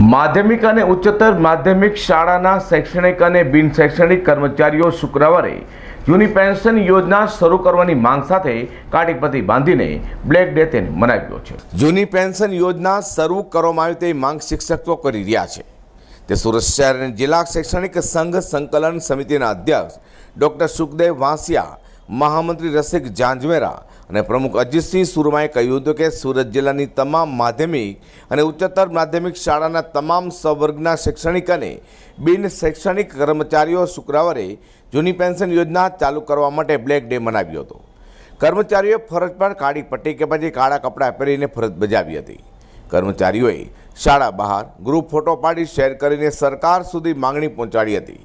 માધ્યમિક અને ઉચ્ચતર માધ્યમિક શાળાના શૈક્ષણિક અને બિન શૈક્ષણિક કર્મચારીઓ શુક્રવારે જૂની પેન્શન યોજના શરૂ કરવાની માંગ સાથે કાટીપતિ બાંધીને બ્લેક ડે તેને મનાવ્યો છે. જૂની પેન્શન યોજના શરૂ કરવામાં આવી તેવી માંગ શિક્ષકો કરી રહ્યા છે. તે સુરત શહેર જિલ્લા શૈક્ષણિક સંઘ સંકલન સમિતિના અધ્યક્ષ ડૉક્ટર સુખદેવ વાંસિયા મહામંત્રી રસિક જાંજવેરા અને પ્રમુખ અજીતસિંહ સુરમાએ કહ્યું હતું કે સુરત જિલ્લાની તમામ માધ્યમિક અને ઉચ્ચતર માધ્યમિક શાળાના તમામ સવર્ગના શૈક્ષણિક અને બિન શૈક્ષણિક કર્મચારીઓ શુક્રવારે જૂની પેન્શન યોજના ચાલુ કરવા માટે બ્લેક ડે મનાવ્યો હતો. કર્મચારીઓએ ફરજ પર કાળી પટ્ટી કે પછી કાળા કપડાં પહેરીને ફરજ બજાવી હતી. કર્મચારીઓએ શાળા બહાર ગ્રુપ ફોટો પાડી શેર કરીને સરકાર સુધી માંગણી પહોંચાડી હતી.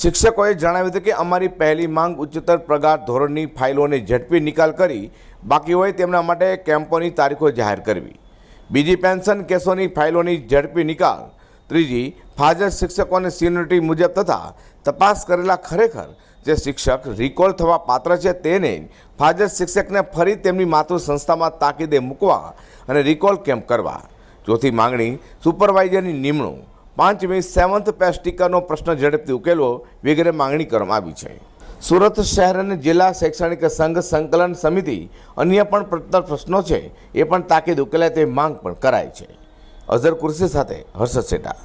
શિક્ષકોએ જણાવ્યું હતું કે અમારી પહેલી માંગ ઉચ્ચતર પગાર ધોરણની ફાઇલોને ઝડપી નિકાલ કરી બાકી હોય તેમના માટે કેમ્પોની તારીખો જાહેર કરવી. બીજી પેન્શન કેસોની ફાઇલોની ઝડપી નિકાલ. ત્રીજી, ફાજર શિક્ષકોને સિનિયરિટી મુજબ તથા તપાસ કરેલા ખરેખર જે શિક્ષક રિકોલ થવા પાત્ર છે તેને ફાજર શિક્ષકને ફરી તેમની માતૃ સંસ્થામાં તાકીદે મૂકવા અને રિકોલ કેમ્પ કરવા. ચોથી માંગણી સુપરવાઇઝરની નિમણૂક. પાંચમી, સેવન્થ પે સ્ટીકરનો પ્રશ્ન ઝડપથી ઉકેલવો વગેરે માંગણી કરવામાં આવી છે. સુરત શહેર અને જિલ્લા શૈક્ષણિક સંઘ સંકલન સમિતિ અન્ય પણ પડતર પ્રશ્નો છે, એ પણ તાકીદ ઉકેલાય તેવી માંગ પણ કરાય છે. અઝર કુર્સી સાથે હર્ષદ શેઠા